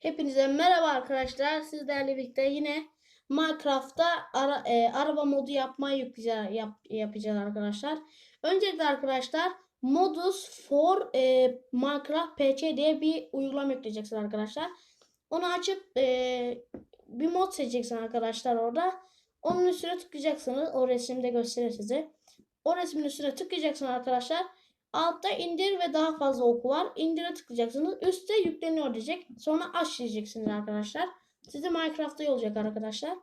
Hepinize merhaba arkadaşlar. Sizlerle birlikte yine Minecraft'ta ara, e, araba modu yapmayı yükleyeceğiz, yap, yapacağız arkadaşlar. Öncelikle arkadaşlar Modus for e, Minecraft PC diye bir uygulama yükleyeceksin arkadaşlar. Onu açıp e, bir mod seçeceksin arkadaşlar orada. Onun üstüne tıklayacaksınız. O resimde gösterir size. O resmin üstüne tıklayacaksın arkadaşlar. Altta indir ve daha fazla oku var. İndire tıklayacaksınız. Üstte yükleniyor diyecek. Sonra aç diyeceksiniz arkadaşlar. Size Minecraft'ta olacak arkadaşlar.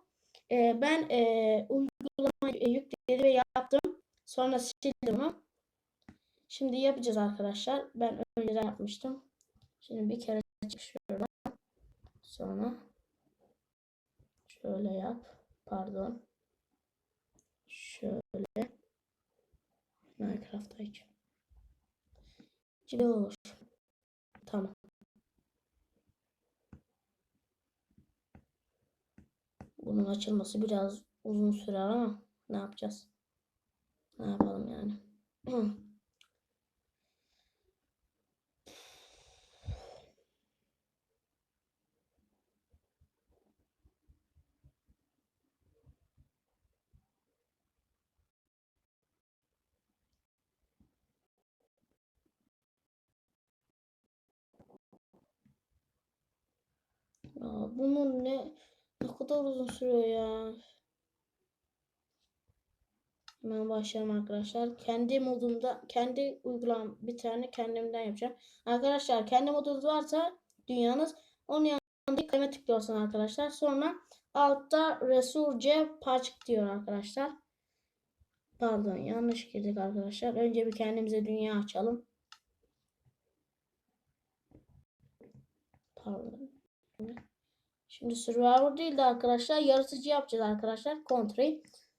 Ee, ben e, uygulamayı e, yükledim ve yaptım. Sonra sildim onu. Şimdi yapacağız arkadaşlar. Ben önceden yapmıştım. Şimdi bir kere çık şuradan. Sonra şöyle yap. Pardon. Şöyle. Minecraft'ta aç. Şimdi olur. Tamam. Bunun açılması biraz uzun sürer ama ne yapacağız? Ne yapalım yani? Ya bunun ne ne kadar uzun sürüyor ya. Hemen başlayalım arkadaşlar. Kendi modumda, kendi uygulam bir tane kendimden yapacağım. Arkadaşlar kendi modunuz varsa dünyanız onun yanında kaleme tıklıyorsun arkadaşlar. Sonra altta Resurce Patch diyor arkadaşlar. Pardon yanlış girdik arkadaşlar. Önce bir kendimize dünya açalım. Pardon. Şimdi Survivor değil de arkadaşlar yaratıcı yapacağız arkadaşlar. Country.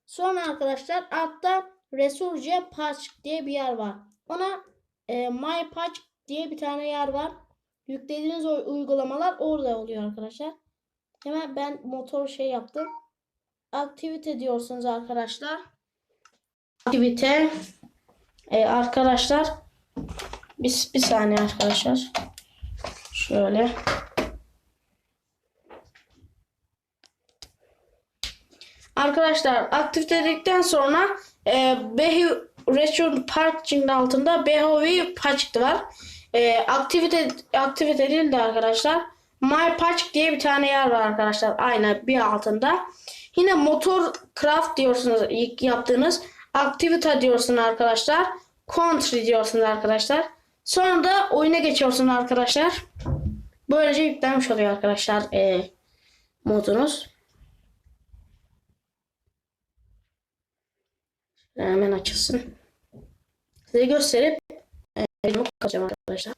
Sonra arkadaşlar altta Resurge Patch diye bir yer var. Ona e, My Patch diye bir tane yer var. Yüklediğiniz uygulamalar orada oluyor arkadaşlar. Hemen ben motor şey yaptım. Aktivite diyorsunuz arkadaşlar. Aktivite e, arkadaşlar bir, bir saniye arkadaşlar. Şöyle. Arkadaşlar aktivite dedikten sonra e, Behi Restaurant Park'ın altında Behovi Park var. E, aktivite aktivite değil de arkadaşlar My Park diye bir tane yer var arkadaşlar. Aynı bir altında. Yine motor craft diyorsunuz ilk yaptığınız. Aktivite diyorsun arkadaşlar. Country diyorsunuz arkadaşlar. Sonra da oyuna geçiyorsun arkadaşlar. Böylece yüklenmiş oluyor arkadaşlar e, modunuz. Hemen açılsın. Size gösterip e, kalacağım arkadaşlar.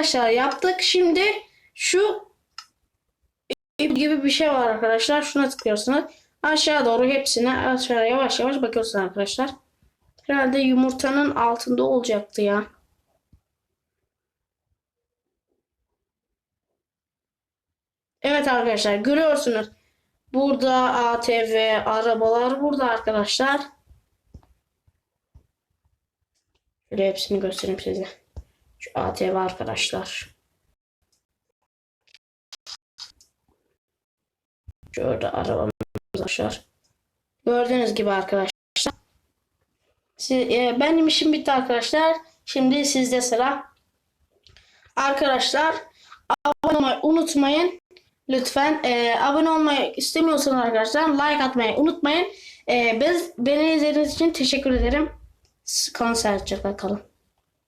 Arkadaşlar yaptık. Şimdi şu gibi bir şey var arkadaşlar. Şuna tıklıyorsunuz. Aşağı doğru hepsine aşağı yavaş yavaş bakıyorsunuz arkadaşlar. Herhalde yumurtanın altında olacaktı ya. Evet arkadaşlar görüyorsunuz. Burada ATV arabalar burada arkadaşlar. Şöyle hepsini göstereyim size. Şu ATV arkadaşlar. Şurada arabamız var. Gördüğünüz gibi arkadaşlar. Siz, e, benim işim bitti arkadaşlar. Şimdi sizde sıra. Arkadaşlar abone olmayı unutmayın. Lütfen e, abone olmayı istemiyorsanız arkadaşlar like atmayı unutmayın. E, biz, beni izlediğiniz için teşekkür ederim. Konser kalın.